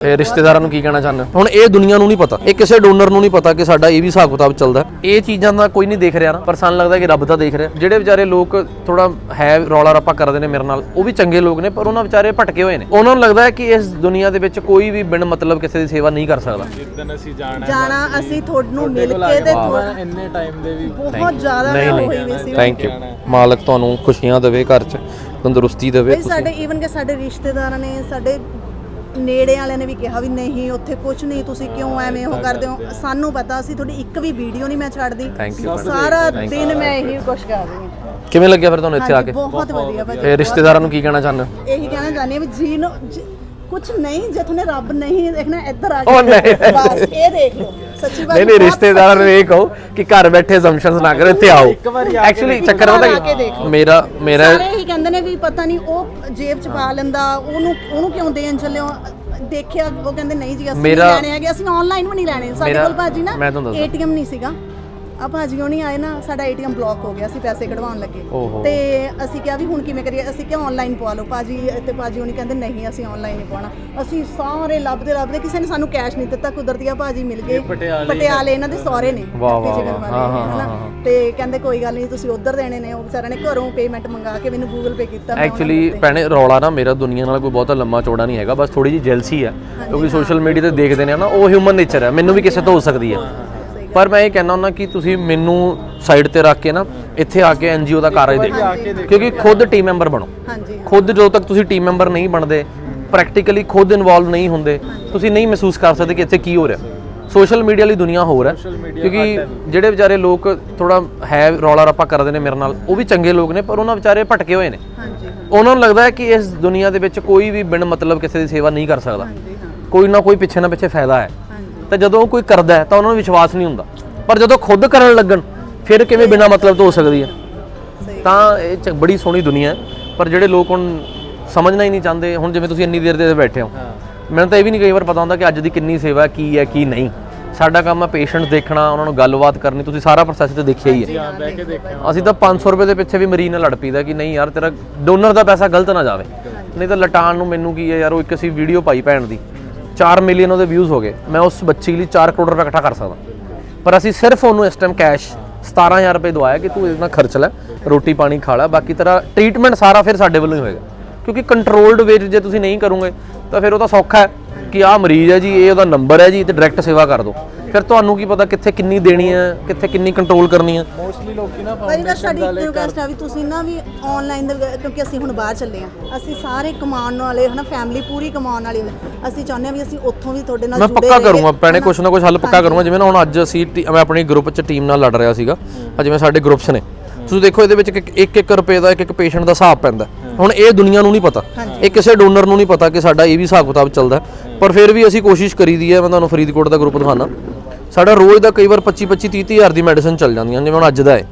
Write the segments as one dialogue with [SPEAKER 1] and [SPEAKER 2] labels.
[SPEAKER 1] ਇਹ ਰਿਸ਼ਤੇਦਾਰਾਂ ਨੂੰ ਕੀ ਕਹਿਣਾ ਚਾਹੁੰਦੇ ਹੋ? ਹੁਣ ਇਹ ਦੁਨੀਆ ਨੂੰ ਨਹੀਂ ਪਤਾ। ਇਹ ਕਿਸੇ ਡੋਨਰ ਨੂੰ ਨਹੀਂ ਪਤਾ ਕਿ ਸਾਡਾ ਇਹ ਵੀ ਹਿਸਾਬ ਕਿਤਾਬ ਚੱਲਦਾ ਹੈ। ਇਹ ਚੀਜ਼ਾਂ ਦਾ ਕੋਈ ਨਹੀਂ ਦੇਖ ਰਿਹਾ ਨਾ ਪਰ ਸਾਨੂੰ ਲੱਗਦਾ ਕਿ ਰੱਬ ਤਾਂ ਦੇਖ ਰਿਹਾ। ਜਿਹੜੇ ਵਿਚਾਰੇ ਲੋਕ ਥੋੜਾ ਹੈ ਰੌਲਾ ਰੱਪਾ ਕਰਦੇ ਨੇ ਮੇਰੇ ਨਾਲ ਉਹ ਵੀ ਚੰਗੇ ਲੋਕ ਨੇ ਪਰ ਉਹਨਾਂ ਵਿਚਾਰੇ ਭਟਕੇ ਹੋਏ ਨੇ। ਉਹਨਾਂ ਨੂੰ ਲੱਗਦਾ ਹੈ ਕਿ ਇਸ ਦੁਨੀਆ ਦੇ ਵਿੱਚ ਕੋਈ ਵੀ ਬਿਨ ਮਤਲਬ ਕਿਸੇ ਦੀ ਸੇਵਾ ਨਹੀਂ ਕਰ ਸਕਦਾ।
[SPEAKER 2] ਜਿੱਦਣ ਅਸੀਂ ਜਾਣਾ
[SPEAKER 3] ਜਾਣਾ ਅਸੀਂ ਤੁਹਾਨੂੰ ਮਿਲ ਕੇ ਤੇ ਥੋੜ੍ਹਾ-
[SPEAKER 2] ਇੰਨੇ ਟਾਈਮ ਦੇ ਵੀ
[SPEAKER 3] ਬਹੁਤ ਜ਼ਿਆਦਾ ਹੋਈ
[SPEAKER 1] ਨਹੀਂ
[SPEAKER 3] ਵੀ ਸੀ।
[SPEAKER 1] ਥੈਂਕ ਯੂ ਮਾਲਕ ਤੁਹਾਨੂੰ ਖੁਸ਼ੀਆਂ ਦੇਵੇ ਘਰ 'ਚ ਤੰਦਰੁਸਤੀ ਦੇਵੇ
[SPEAKER 3] ਬਈ ਸਾਡੇ ਈਵਨ ਕਿ ਸਾਡੇ ਰਿਸ਼ਤੇਦਾਰਾਂ ਨੇ ਸਾਡੇ ਨੇੜੇ ਵਾਲਿਆਂ ਨੇ ਵੀ ਕਿਹਾ ਵੀ ਨਹੀਂ ਉੱਥੇ ਕੁਝ ਨਹੀਂ ਤੁਸੀਂ ਕਿਉਂ ਐਵੇਂ ਉਹ ਕਰਦੇ ਹੋ? ਸਾਨੂੰ ਪਤਾ ਸੀ ਤੁਹਾਡੀ ਇੱਕ ਵੀ ਵੀਡੀਓ ਨਹੀਂ ਮੈਂ ਛੱਡਦੀ।
[SPEAKER 1] Thank you, madam.
[SPEAKER 3] ਸਾਰਾ ਦਿਨ ਮੈਂ ਇਹੀ ਕੁਛ ਕਰ ਰਹੀ ਹਾਂ।
[SPEAKER 1] ਕਿਵੇਂ ਲੱਗਿਆ ਫਿਰ ਤੁਹਾਨੂੰ ਇੱਥੇ ਆ
[SPEAKER 3] ਹਾਂਜੀ,
[SPEAKER 1] ਕੇ
[SPEAKER 3] ਬਹੁਤ ਵਧੀਆ ਭਾਜੀ
[SPEAKER 1] ਇਹ ਰਿਸ਼ਤੇਦਾਰਾਂ ਨੂੰ ਕੀ ਕਹਿਣਾ ਚਾਹੁੰਦੇ ਹੋ?
[SPEAKER 3] ਇਹੀ ਕਹਿਣਾ ਚਾਹੁੰਦੀ ਹਾਂ ਵੀ ਜੀ ਨੂੰ ਕੁਝ ਨਹੀਂ ਜੇ ਤੁਹਾਨੂੰ ਰੱਬ ਨਹੀਂ ਦੇਖਣਾ ਇੱਧਰ ਆ
[SPEAKER 1] ਉਹ ਨਹੀਂ।
[SPEAKER 3] ਬਸ ਇਹ ਦੇਖ ਲਓ। ਸੱਚੀ ਬਾਤ
[SPEAKER 1] ਨਹੀਂ ਨਹੀਂ ਰਿਸ਼ਤੇਦਾਰਾਂ ਨੂੰ ਇਹ ਕਹੋ ਕਿ ਘਰ ਬੈਠੇ ਅਸੰਪਸ਼ਨਸ ਨਾ ਕਰੋ ਇੱਥੇ ਆਓ। ਐਕਚੁਅਲੀ ਚੱਕਰ ਪਤਾ। ਮੇਰਾ ਮੇਰਾ
[SPEAKER 3] ਸਾਰੇ ਇਹੀ ਕਹਿੰਦੇ ਨੇ ਵੀ ਪਤਾ ਨਹੀਂ ਉਹ ਜੇਬ ਚ ਪਾ ਲੈਂਦਾ ਉਹਨੂੰ ਉਹਨੂੰ ਕਿਉਂ ਦੇਣ ਚੱਲਿਓ ਦੇਖਿਆ ਉਹ ਕਹਿੰਦੇ ਨਹੀਂ ਜੀ ਅਸੀਂ ਨਹੀਂ ਲੈਣੇ ਹੈਗੇ ਅਸੀਂ ਆਨਲਾਈਨ ਵੀ ਨਹੀਂ ਲੈਣੇ। ਸਾਡੇ ਕੋਲ ਭਾਜੀ ਨਾ। ਏਟੀਐਮ ਨਹੀਂ ਸੀਗਾ। ਆ ਭਾਜੀ ਨਹੀਂ ਆਏ ਨਾ ਸਾਡਾ ਏਟੀਐਮ ਬਲੌਕ ਹੋ ਗਿਆ ਅਸੀਂ ਪੈਸੇ ਕਢਵਾਉਣ ਲੱਗੇ
[SPEAKER 1] ਓਹੋ।
[SPEAKER 3] ਤੇ ਅਸੀਂ ਕਿਹਾ ਵੀ ਹੁਣ ਕਿਵੇਂ ਕਰੀਏ ਅਸੀਂ ਕਿਹਾ ਆਨਲਾਈਨ ਪਵਾ ਲਓ ਭਾਜੀ ਤੇ ਭਾਜੀ ਉਹਨੇ ਕਹਿੰਦੇ ਨਹੀਂ ਅਸੀਂ ਆਨਲਾਈਨ ਨਹੀਂ ਪਵਾਉਣਾ ਅਸੀਂ ਸਾਰੇ ਲੱਭਦੇ ਲੱਭਦੇ ਕਿਸੇ ਨੇ ਸਾਨੂੰ ਕੈਸ਼ ਨਹੀਂ ਦਿੱਤਾ ਕੁਦਰਤੀਆ ਭਾਜੀ ਮਿਲ ਗਏ ਪਟਿਆਲੇ ਇਹਨਾਂ ਦੇ ਸਹੁਰੇ ਨੇ
[SPEAKER 1] ਵਾਹ, ਵਾਹ, ਵਾਹ। ਹਾਂ, ਹਾਂ,
[SPEAKER 3] ਹਨਾ।
[SPEAKER 1] ਹਾਂ, ਹਾਂ।
[SPEAKER 3] ਤੇ ਕਹਿੰਦੇ ਕੋਈ ਗੱਲ ਨਹੀਂ ਤੁਸੀਂ ਉਧਰ ਦੇਣੇ ਨੇ ਉਹ ਵਿਚਾਰਿਆਂ ਨੇ ਘਰੋਂ ਪੇਮੈਂਟ ਮੰਗਾ ਕੇ ਮੈਨੂੰ ਗੂਗਲ ਪੇ ਕੀਤਾ ਮੈਂ ਉਹਨਾਂ ਨੂੰ
[SPEAKER 1] ਐਕਚੁਅਲੀ
[SPEAKER 3] ਦਿੱਤੇ।
[SPEAKER 1] ਭੈਣੇ ਰੌਲਾ ਨਾ ਮੇਰਾ ਦੁਨੀਆ ਨਾਲ ਕੋਈ ਬਹੁਤਾ ਲੰਮਾ ਚੌੜਾ ਨਹੀਂ ਹੈਗਾ ਬਸ ਥੋੜੀ ਜਿਹੀ ਜੈਲਸੀ ਹੈ ਕਿਉਂਕਿ ਸੋਸ਼ਲ ਮੀਡੀਆ ਤੇ ਦੇਖਦੇ ਨੇ ਨਾ ਉਹ ਹਿਊਮਨ ਨੇਚਰ ਹੈ ਮੈਨੂੰ ਵੀ ਕਿਸੇ ਤੋਂ ਹੋ ਸਕਦੀ ਹੈ ਪਰ ਮੈਂ ਇਹ ਕਹਿਣਾ ਹੁੰਦਾ ਕਿ ਤੁਸੀਂ ਮੈਨੂੰ ਸਾਈਡ ਤੇ ਰੱਖ ਕੇ ਨਾ ਇੱਥੇ ਆ ਕੇ ਐਨਜੀਓ ਦਾ ਕਾਰਜ ਦੇਖੋ। ਕਿਉਂਕਿ ਖੁਦ ਟੀਮ ਮੈਂਬਰ ਬਣੋ।
[SPEAKER 3] ਹਾਂਜੀ
[SPEAKER 1] ਖੁਦ ਜਦੋਂ ਤੱਕ ਤੁਸੀਂ ਟੀਮ ਮੈਂਬਰ ਨਹੀਂ ਬਣਦੇ ਪ੍ਰੈਕਟੀਕਲੀ ਖੁਦ ਇਨਵੋਲਵ ਨਹੀਂ ਹੁੰਦੇ ਤੁਸੀਂ ਨਹੀਂ ਮਹਿਸੂਸ ਕਰ ਸਕਦੇ ਕਿ ਇੱਥੇ ਕੀ ਹੋ ਰਿਹਾ। ਸੋਸ਼ਲ ਮੀਡੀਆ ਲਈ ਦੁਨੀਆ ਹੋਰ ਹੈ। ਕਿਉਂਕਿ ਜਿਹੜੇ ਵਿਚਾਰੇ ਲੋਕ ਥੋੜਾ ਹੈ ਰੌਲਾ ਰੱਪਾ ਕਰਦੇ ਨੇ ਮੇਰੇ ਨਾਲ ਉਹ ਵੀ ਚੰਗੇ ਲੋਕ ਨੇ ਪਰ ਉਹਨਾਂ ਵਿਚਾਰੇ ਭਟਕੇ ਹੋਏ ਨੇ।
[SPEAKER 3] ਹਾਂਜੀ
[SPEAKER 1] ਉਹਨਾਂ ਨੂੰ ਲੱਗਦਾ ਹੈ ਕਿ ਇਸ ਦੁਨੀਆ ਦੇ ਵਿੱਚ ਕੋਈ ਵੀ ਬਿਨ ਮਤਲਬ ਕਿਸੇ ਦੀ ਸੇਵਾ ਨਹੀਂ ਕਰ ਸਕਦਾ। ਕੋਈ ਨਾ ਕੋਈ ਪਿੱਛੇ ਨਾ ਪਿੱਛੇ ਫਾਇਦਾ ਹੈ। ਤੇ ਜਦੋਂ ਕੋਈ ਕਰਦਾ ਤਾਂ ਉਹਨਾਂ ਨੂੰ ਵਿਸ਼ਵਾਸ ਨਹੀਂ ਹੁੰਦਾ। ਪਰ ਜਦੋਂ ਖੁਦ ਕਰਨ ਲੱਗਣ ਫਿਰ ਕਿਵੇਂ ਬਿਨਾ ਮਤਲਬ ਤੋਂ ਹੋ ਸਕਦੀ ਹੈ? ਤਾਂ ਇਹ ਚ ਬੜੀ ਸੋਹਣੀ ਦੁਨੀਆ ਹੈ ਪਰ ਜਿਹੜੇ ਲੋਕ ਹੁਣ ਸਮਝਣਾ ਹੀ ਨਹੀਂ ਚਾਹੁੰਦੇ ਹੁਣ ਜਿਵੇਂ ਤੁਸੀਂ ਇੰਨੀ ਦੇਰ ਦੇ ਬੈਠੇ ਹੋ। ਮੈਨੂੰ ਤਾਂ ਇਹ ਵੀ ਨਹੀਂ ਕਈ ਵਾਰ ਪਤਾ ਹੁੰਦਾ ਕਿ ਅੱਜ ਦੀ ਕਿੰਨੀ ਸੇਵਾ ਕੀ ਹੈ ਕੀ ਨਹੀਂ। ਸਾਡਾ ਕੰਮ ਹੈ ਪੇਸ਼ੈਂਟਸ ਦੇਖਣਾ ਉਹਨਾਂ ਨੂੰ ਗੱਲਬਾਤ ਕਰਨੀ ਤੁਸੀਂ ਸਾਰਾ ਪ੍ਰੋਸੈਸ ਤੇ ਦੇਖਿਆ ਹੀ ਹੈ। ਅਸੀਂ ਤਾਂ 500 ਰੁਪਏ ਦੇ ਪਿੱਛੇ ਵੀ ਮਰੀਜ਼ ਨਾਲ ਲੜ ਪਈਦਾ ਕਿ ਨਹੀਂ ਯਾਰ ਤੇਰਾ ਡੋਨਰ ਦਾ ਪੈਸਾ ਗਲਤ ਨਾ ਜਾਵੇ। ਨਹੀਂ ਤਾਂ ਲਟਾਣ ਨੂੰ ਮੈਨੂੰ ਕੀ ਹੈ ਯਾਰ ਉਹ ਇੱਕ ਅਸੀਂ ਵੀਡੀਓ ਪਾਈ ਭੈਣ ਦੀ। 4 ਮਿਲੀਅਨ ਉਹਦੇ ਵਿਊਜ਼ ਹੋ ਗਏ। ਮੈਂ ਉਸ ਬੱਚੀ ਲਈ 4 ਕਰੋੜ ਰੁਪਏ ਇਕੱਠਾ ਕਰ ਸਕਦਾ। ਪਰ ਅਸੀਂ ਸਿਰਫ ਉਹਨੂੰ ਇਸ ਟਾਈਮ ਕੈਸ਼ 17000 ਰੁਪਏ ਦਵਾਇਆ ਕਿ ਤੂੰ ਇਹਦੇ ਖਰਚ ਲੈ, ਰੋਟੀ ਪਾਣੀ ਖਾ ਲੈ, ਬਾਕੀ ਤੇਰਾ ਟ੍ਰੀਟਮੈਂਟ ਸਾਰਾ ਫਿਰ ਸਾਡੇ ਵੱਲੋਂ ਹੀ ਹੋਏਗਾ। ਕਿਉਂਕਿ ਕੰਟਰੋਲਡ ਵੇਜ ਜੇ ਤੁਸੀਂ ਨਹੀਂ ਕਰੋਗੇ, ਤਾਂ ਫਿਰ ਉਹ ਤਾਂ ਸੌਖਾ ਹੈ। ਕਿ ਆਹ ਮਰੀਜ਼ ਹੈ ਜੀ ਇਹ ਉਹਦਾ ਨੰਬਰ ਹੈ ਜੀ ਤੇ ਡਾਇਰੈਕਟ ਸੇਵਾ ਕਰ ਦਿਓ। ਫਿਰ ਤੁਹਾਨੂੰ ਕੀ ਪਤਾ ਕਿੱਥੇ ਕਿੰਨੀ ਦੇਣੀ ਹੈ ਕਿੱਥੇ ਕਿੰਨੀ ਕੰਟਰੋਲ ਕਰਨੀ ਹੈ।
[SPEAKER 2] ਮੋਸਟਲੀ ਲੋਕੀ ਨਾ
[SPEAKER 3] ਭਾਈ ਬਸ ਸਾਡੀ ਇੱਕ ਰਿਕਵੈਸਟ ਆ ਵੀ ਤੁਸੀਂ ਨਾ ਵੀ ਆਨਲਾਈਨ ਦੇ ਕਿਉਂਕਿ ਅਸੀਂ ਹੁਣ ਬਾਹਰ ਚੱਲੇ ਆ ਅਸੀਂ ਸਾਰੇ ਕਮਾਉਣ ਵਾਲੇ ਹਨਾ ਫੈਮਿਲੀ ਪੂਰੀ ਕਮਾਉਣ ਵਾਲੀ ਅਸੀਂ ਚਾਹੁੰਦੇ ਆ ਵੀ ਅਸੀਂ ਉੱਥੋਂ ਵੀ ਤੁਹਾਡੇ ਨਾਲ
[SPEAKER 1] ਮੈਂ ਪੱਕਾ। ਕਰੂੰਗਾ ਭੈਣੇ ਕੁਛ ਨਾ ਕੁਛ ਹੱਲ ਪੱਕਾ ਕਰੂੰਗਾ। ਜਿਵੇਂ ਨਾ ਹੁਣ ਅੱਜ ਅਸੀਂ ਮੈਂ ਆਪਣੇ ਗਰੁੱਪ 'ਚ ਟੀਮ ਨਾਲ ਲੜ ਰਿਹਾ ਸੀਗਾ। ਜਿਵੇਂ ਸਾਡੇ ਗਰੁੱਪਸ ਨੇ। ਤੁਸੀਂ ਦੇਖੋ ਇਹਦੇ ਵਿੱਚ ਇੱਕ ਇੱਕ ਰੁਪਏ ਦਾ ਇੱਕ ਇੱਕ ਪੇਸ਼ੈਂਟ ਦਾ ਹਿਸਾਬ ਪੈਂਦਾ। ਹੁਣ ਇਹ ਦੁਨੀਆ ਨੂੰ ਨਹੀਂ ਪਤਾ। ਇਹ ਕਿਸੇ ਡੋਨਰ ਨੂੰ ਨਹੀਂ ਪਤਾ ਕਿ ਸਾਡਾ ਇਹ ਵੀ ਹਿਸਾਬ ਕਿਤਾਬ ਚੱਲਦਾ ਪਰ ਫਿਰ ਵੀ ਅਸੀਂ ਕੋਸ਼ਿਸ਼ ਕਰੀਦੀ ਹੈ ਮੈਂ ਤੁਹਾਨੂੰ ਫਰੀਦਕੋਟ ਦਾ ਗਰੁੱਪ ਦਿਖਾਣਾ ਸਾਡਾ ਰੋਜ਼ ਦਾ ਕਈ ਵਾਰ 25 25 30 ਹਜ਼ਾਰ ਦੀ ਮੈਡੀਸਨ ਚੱਲ ਜਾਂਦੀਆਂ ਜਿਵੇਂ ਹੁਣ ਅੱਜ ਦਾ ਹੈ।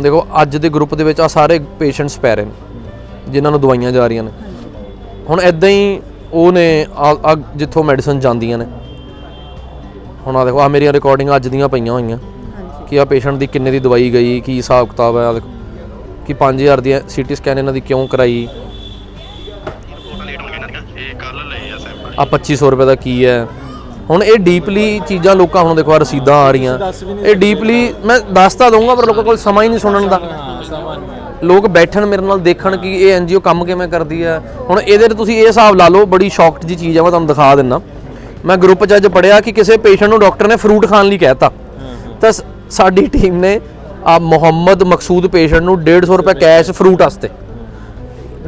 [SPEAKER 1] ਦੇਖੋ ਅੱਜ ਦੇ ਗਰੁੱਪ ਦੇ ਵਿੱਚ ਆ ਸਾਰੇ ਪੇਸ਼ੈਂਟਸ ਪੈ ਰਹੇ ਨੇ ਜਿਨ੍ਹਾਂ ਨੂੰ ਦਵਾਈਆਂ ਜਾ ਰਹੀਆਂ ਨੇ। ਹੁਣ ਇਦਾਂ ਹੀ ਉਹ ਨੇ ਜਿੱਥੋਂ ਮੈਡੀਸਨ ਜਾਂਦੀਆਂ ਨੇ। ਹੁਣ ਆ ਦੇਖੋ ਆ ਮੇਰੀਆਂ ਰਿਕਾਰਡਿੰਗਾਂ ਅੱਜ ਦੀਆਂ ਪਈਆਂ ਹੋਈਆਂ। ਕਿ ਆ ਪੇਸ਼ੈਂਟ ਦੀ ਕਿੰਨੇ ਦੀ ਦਵਾਈ ਗਈ ਕੀ ਹਿਸਾਬ ਕਿਤਾਬ ਹੈ ਆ ਦੇਖੋ। ਕਿ 5000 ਦੀ ਸੀਟੀ ਸਕੈਨ ਇਹਨਾਂ ਦੀ ਕਿਉਂ ਕਰਾਈ? ਆ 2500 ਰੁਪਏ ਦਾ ਕੀ ਹੈ? ਹੁਣ ਇਹ ਡੀਪਲੀ ਚੀਜ਼ਾਂ ਲੋਕਾਂ ਹੁਣ ਦੇਖੋ ਆ ਰਸੀਦਾਂ ਆ ਰਹੀਆਂ। ਇਹ ਡੀਪਲੀ ਮੈਂ ਦੱਸ ਤਾਂ ਦਊਂਗਾ ਪਰ ਲੋਕਾਂ ਕੋਲ ਸਮਾਂ ਹੀ ਨਹੀਂ ਸੁਣਨ ਦਾ। ਲੋਕ ਬੈਠਣ ਮੇਰੇ ਨਾਲ ਦੇਖਣ ਕਿ ਇਹ ਐਨਜੀਓ ਕੰਮ ਕਿਵੇਂ ਕਰਦੀ ਹੈ। ਹੁਣ ਇਹਦੇ ਤੇ ਤੁਸੀਂ ਇਹ ਹਿਸਾਬ ਲਾ ਲਓ ਬੜੀ ਸ਼ੌਕਡ ਜੀ ਚੀਜ਼ ਹੈ ਮੈਂ ਤੁਹਾਨੂੰ ਦਿਖਾ ਦਿੰਨਾ ਮੈਂ ਗਰੁੱਪ 'ਚ ਅੱਜ ਪੜਿਆ ਕਿ ਕਿਸੇ ਪੇਸ਼ੈਂਟ ਨੂੰ ਡਾਕਟਰ ਨੇ ਫਰੂਟ ਖਾਣ ਲਈ ਕਹਿਤਾ। ਤਾਂ ਸਾਡੀ ਟੀਮ ਨੇ ਆ ਮੁਹੰਮਦ ਮਕਸੂਦ ਪੇਸ਼ੈਂਟ ਨੂੰ 150 ਰੁਪਏ ਕੈਸ਼ ਫਰੂਟ ਵਾਸਤੇ।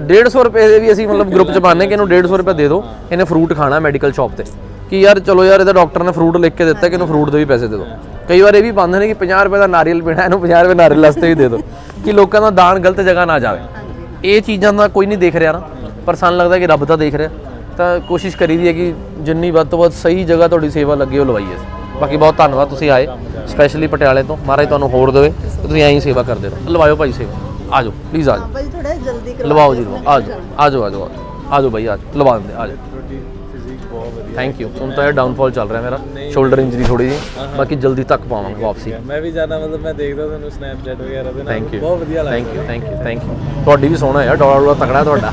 [SPEAKER 1] 150 ਰੁਪਏ ਦੇ ਵੀ ਅਸੀਂ ਮਤਲਬ ਗਰੁੱਪ 'ਚ ਪਾਣੇ ਕਿ ਇਹਨੂੰ 150 ਰੁਪਏ ਦੇ ਦਿਓ ਇਹਨੇ ਫਰੂਟ ਖਾਣਾ ਮੈਡੀਕਲ ਸ਼ਾਪ ਤੇ। ਕਿ ਯਾਰ ਚਲੋ ਯਾਰ ਇਹਦਾ ਡਾਕਟਰ ਨੇ ਫਰੂਟ ਲਿਖ ਕੇ ਦਿੱਤਾ ਕਿ ਇਹਨੂੰ ਫਰੂਟ ਦੇ ਵੀ ਪੈਸੇ ਦੇ ਦਿਓ। ਕਈ ਵਾਰ ਇਹ ਵੀ ਪਾਉਂਦੇ ਨੇ ਕਿ 50 ਰੁਪਏ ਦਾ ਨਾਰੀਅਲ ਪੀਣਾ ਇਹਨੂੰ 50 ਰੁਪਏ ਨਾਰੀਅਲ ਵਾਸਤੇ ਵੀ ਦੇ ਦਿਓ। ਕਿ ਲੋਕਾਂ ਦਾ ਦਾਨ ਗਲਤ ਜਗ੍ਹਾ ਨਾ ਜਾਵੇ। ਇਹ ਚੀਜ਼ਾਂ ਦਾ ਕੋਈ ਨਹੀਂ ਦੇਖ ਰਿਹਾ ਨਾ ਪਰ ਸਾਨੂੰ ਲੱਗਦਾ ਕਿ ਰੱਬ ਤਾਂ ਦੇਖ ਰਿਹਾ। ਤਾਂ ਕੋਸ਼ਿਸ਼ ਕਰੀਦੀ ਹੈ ਕਿ ਜਿੰਨੀ ਵੱਧ ਤੋਂ ਵੱਧ ਸਹੀ ਜਗ੍ਹਾ ਤੁਹਾਡੀ ਸੇਵਾ ਲੱਗੇ ਉਹ ਲਵਾਈਏ। ਬਾਕੀ ਬਹੁਤ ਧੰਨਵਾਦ ਤੁਸੀਂ ਆਏ। ਸਪੈਸ਼ਲੀ ਪਟਿਆਲੇ ਤੋਂ। ਮਹਾਰਾਜ ਤੁਹਾਨੂੰ ਹੋਰ ਦੇਵੇ ਤੇ ਤੁਸੀਂ ਐਂ ਹੀ ਸੇਵਾ ਕਰਦੇ ਰਹੋ। ਲਵਾਇਓ ਭਾਈ ਸੇਵਾ। ਆ ਜਾਓ ਪਲੀਜ਼ ਆ ਜਾਓ
[SPEAKER 3] ਭਾਈ ਥੋੜਾ ਜਲਦੀ ਕਰਵਾ
[SPEAKER 1] ਲਵਾਓ ਜੀ ਲਵਾਓ। ਆ ਜਾਓ ਆ ਜਾਓ ਆ ਜਾਓ ਆ ਜਾਓ ਭਾਈ ਆ ਜਾਓ ਲਵਾ ਦਿੰਦੇ ਆ ਜਾਓ
[SPEAKER 2] ਤੁਹਾਡੀ ਫਿਜ਼ੀਕ ਬਹੁਤ ਵਧੀਆ
[SPEAKER 1] ਥੈਂਕ ਯੂ ਹੁਣ ਤਾਂ ਇਹ ਡਾਊਨਫਾਲ ਚੱਲ ਰਿਹਾ ਮੇਰਾ। ਸ਼ੋਲਡਰ ਇੰਜਰੀ ਥੋੜੀ ਜੀ ਬਾਕੀ ਜਲਦੀ ਤੱਕ ਪਾਵਾਂਗੇ ਵਾਪਸੀ।
[SPEAKER 2] ਮੈਂ ਵੀ ਜਾਣਾ ਮਤਲਬ ਮੈਂ ਦੇਖਦਾ ਤੁਹਾਨੂੰ ਸਨੈਪਚੈਟ ਵਗੈਰਾ ਦੇ ਨਾਲ।
[SPEAKER 1] ਥੈਂਕ ਯੂ
[SPEAKER 2] ਬਹੁਤ ਵਧੀਆ ਲੱਗਦਾ।
[SPEAKER 1] Thank you thank you thank you ਤੁਹਾਡੀ ਵੀ ਸੋਹਣਾ ਹੈ ਡੋਲਾ ਡੋਲਾ ਤਕੜਾ ਤੁਹਾਡਾ।